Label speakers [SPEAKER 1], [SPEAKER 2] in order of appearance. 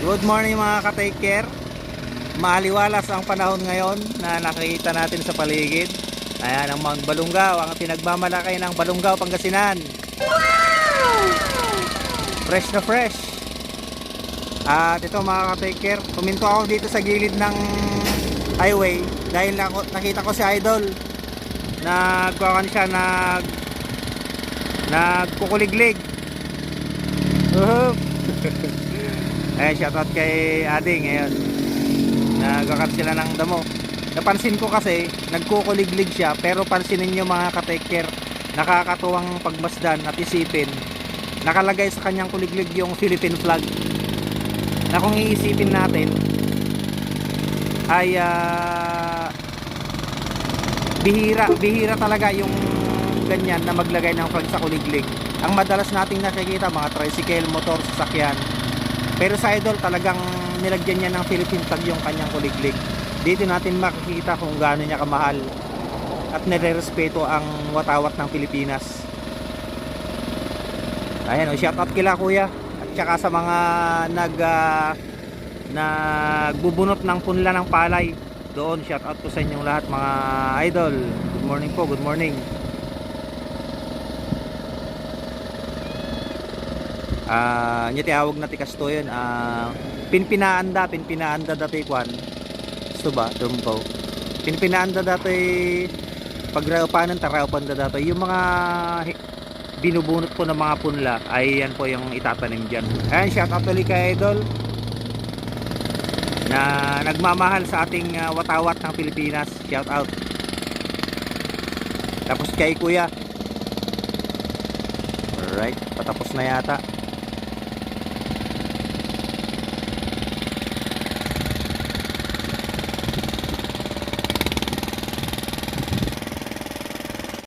[SPEAKER 1] Good morning mga ka-take care. Maaliwalas ang panahon ngayon na nakikita natin sa paligid. Ayan ang mga balunggaw, ang pinagmamalaki ng balunggaw Pangasinan. Fresh na fresh. At ito mga ka-take care, puminto ako dito sa gilid ng highway dahil nakita ko si Idol. Nagkuhan siya nag nagkukuliglig. Uhum. Eh, shoutout kay Ading ngayon. Nagkakat sila ng damo. Napansin ko kasi, nagkukuliglig siya, pero pansinin nyo mga ka-take care, nakakatuwang pagmasdan at isipin. Nakalagay sa kanyang kuliglig yung Philippine flag. Na kung iisipin natin, ay ah, bihira, bihira talaga yung ganyan na maglagay ng flag sa kuliglig. Ang madalas nating nakikita, mga tricycle, motor, sasakyan, pero sa idol talagang nilagyan niya ng Philippine flag yung kanyang kuliglig. Dito natin makikita kung gaano niya kamahal at nire-respeto ang watawat ng Pilipinas. Ayan o, shout out kila kuya at saka sa mga nag ah, nagbubunot ng punla ng palay. Doon, shout out ko sa inyong lahat mga idol. Good morning po, good morning. Ah, uh, tawag na tikas to yun. Ah, pinpinaanda, pinpinaanda dati kwan. Gusto ba? Tumpaw. Pinpinaanda dati pagraupanan, taraupan da dati. Yung mga binubunot po ng mga punla ay yan po yung itatanim dyan. Ayan, shout out ulit kay Idol na nagmamahal sa ating ah, watawat ng Pilipinas. Shout out. Tapos kay Kuya. Alright, patapos na yata.